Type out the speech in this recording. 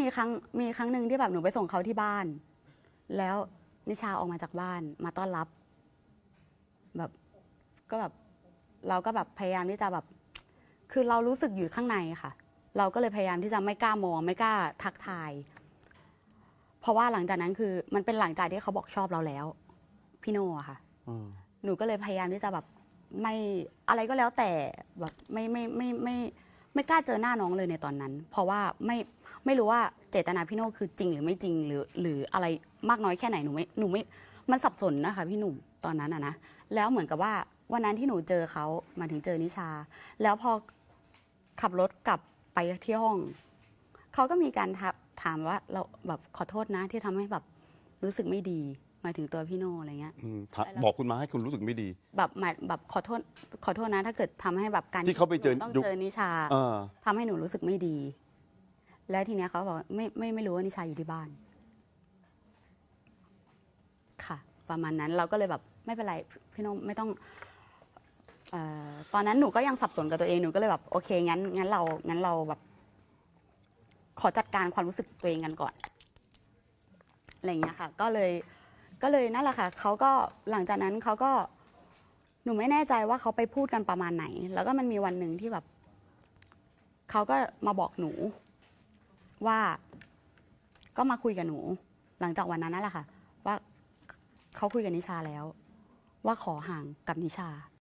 มีครั้งมีครั้งหนึ่งที่แบบหนูไปส่งเขาที่บ้าน แล้วนิชาออกมาจากบ้านมาต้อนรับ แบบก็แบบเราก็แบบพยายามที่จะแบบ คือเรารู้สึกอยู่ข้างในค่ะ เราก็เลยพยายามที่จะไม่กล้ามอง ไม่กล้าทักทาย เพราะว่าหลังจากนั้นคือ มันเป็นหลังจากที่เขาบอกชอบเราแล้ว พี่โน่อะค่ะอืมหนูก็เลยพยายามที่จะแบบไม่อะไรก็แล้วแต่แบบไม่ไม่ไม่ไม่ไม่ไม่กล้าเจอหน้าน้องเลยในตอนนั้น เพราะว่าไม่ ไม่รู้ว่าเจตนาพี่โน่คือจริงหรือไม่จริงหรือหรืออะไรมากน้อยแค่ไหนหนูไม่หนูไม่มันสับสนนะคะพี่หนุ่มตอนนั้นอะนะแล้วเหมือนกับว่าวันนั้นที่หนูเจอเขาหมายถึงเจอนิชา แล้วพอขับรถกลับไปที่ห้องเขาก็มีการทักถามว่าเราแบบขอโทษนะที่ทำให้แบบรู้สึกไม่ดีหมายถึงตัวพี่โน่อะไรเงี้ยอืมถามบอกคุณมาให้คุณรู้สึกไม่ดี แบบหมายแบบขอโทษขอโทษนะ ถ้าเกิดทำให้แบบการที่เขาไปเจอหนูต้องยุคเจอนิชาเออทำให้หนูรู้สึกไม่ดี แล้วทีเนี้ยเขาบอกว่ไม่ไม่ไม่รู้ว่านิชาอยู่ที่บ้าน ค่ะ ประมาณนั้นเราก็เลยแบบไม่เป็นไรพี่น้องไม่ต้องเออตอนนั้นหนูก็ยังสับสนกับตัวเองหนูก็เลยแบบโอเคงั้นงั้นเรางั้นเราแบบ ขอจัดการความรู้สึกตัวเองกันก่อนอะไรอย่างเงี้ยค่ะ ก็เลยก็เลยนั่นแหละค่ะเขาก็หลังจากนั้นเขาก็หนูไม่แน่ใจว่าเขาไปพูดกันประมาณไหน แล้วก็มันมีวันหนึ่งที่แบบเขาก็มาบอกหนู ว่าก็มาคุยกับหนู หลังจากวันนั้นนั่นแหละค่ะ ว่าเขาคุยกับนิชาแล้ว ว่าขอห่างกับนิชา